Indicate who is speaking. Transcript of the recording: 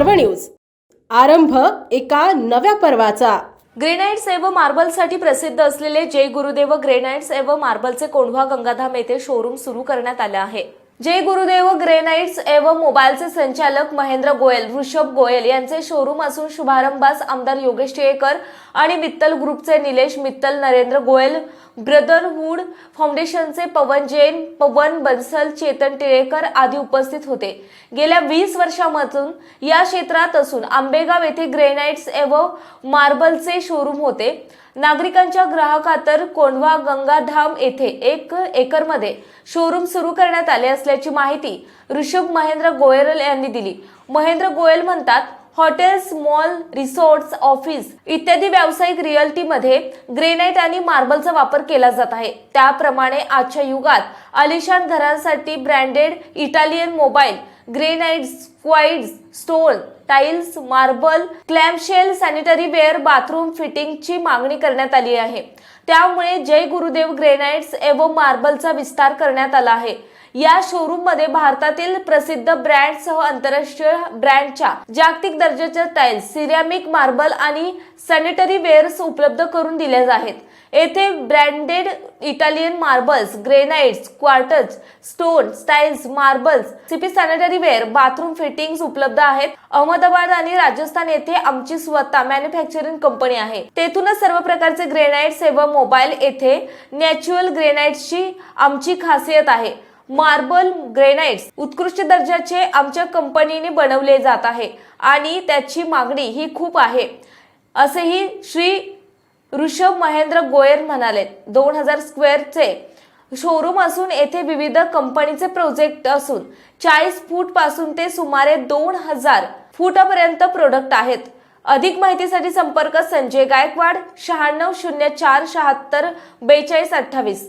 Speaker 1: पर्व न्यूज. आरंभ एका नव्या पर्वाचा.
Speaker 2: ग्रेनाइट्स एवं मार्बलसाठी प्रसिद्ध असलेले जय गुरुदेव ग्रेनाइट्स एवं मार्बलचे कोंढवा गंगाधाम येथे शोरूम सुरू करण्यात आले आहे. जय गुरुदेव ग्रेनाइट्स एवं मोबाईलचे संचालक महेंद्र गोयल ऋषभ गोयल यांचे शोरूम असून शुभारंभास आमदार योगेश टिळेकर आणि मित्तल ग्रुपचे निलेश मित्तल नरेंद्र गोयल ब्रदरहूड फाउंडेशनचे पवन जैन पवन बन्सल चेतन टिळेकर आदी उपस्थित होते. गेल्या वीस वर्षामधून या क्षेत्रात असून आंबेगाव येथे ग्रेनाइट्स एव मार्बलचे शोरूम होते. नागरिकांच्या ग्राहकातर कोंढवा गंगाधाम येथे एक एकरमध्ये शोरूम सुरू करण्यात आले असल्याची माहिती ऋषभ महेंद्र गोयल यांनी दिली. महेंद्र गोयल म्हणतात हॉटेल्स मॉल रिसॉर्ट्स ऑफिस इत्यादी व्यावसायिक रिअल्टीमध्ये ग्रेनाईट आणि मार्बलचा वापर केला जात आहे. त्याप्रमाणे आजच्या युगात आलिशान घरांसाठी branded Italian mobile granites quartz stone tiles marble clamshell sanitary ware bathroom फिटिंगची मागणी करण्यात आली आहे. त्यामुळे जय गुरुदेव ग्रेनाइट्स एवं मार्बलचा विस्तार करण्यात आला आहे. या शोरूममध्ये भारतातील प्रसिद्ध ब्रँडसह आंतरराष्ट्रीय ब्रँडच्या जागतिक दर्जाच्या टाइल्स सिरॅमिक मार्बल आणि सॅनिटरी वेअर्स उपलब्ध करून दिल्या आहेत. येथे branded Italian marbles granites quartz stone tiles marbles CP sanitary ware bathroom fittings उपलब्ध आहेत. अहमदाबाद आणि राजस्थान येथे आमची स्वतः मॅन्युफॅक्चरिंग कंपनी आहे. तेथूनच सर्व प्रकारचे ग्रेनाइट्स एवं मोबाईल येथे नॅच्युरल ग्रेनाइट्सची आमची खासियत आहे. मार्बल ग्रेनाइट्स उत्कृष्ट दर्जाचे आमच्या कंपनीने बनवले जात आहे आणि त्याची मागणी ही खूप आहे. असेही श्री ऋषभ महेंद्र गोयल म्हणाले दोन हजार स्क्वेअरचे शोरूम असून येथे विविध कंपनीचे प्रोजेक्ट असून चाळीस फूटपासून ते सुमारे दोन हजार फुटापर्यंत प्रोडक्ट आहेत. अधिक माहितीसाठी संपर्क संजय गायकवाड शहाण्णव शून्य चार शहात्तर बेचाळीस अठ्ठावीस.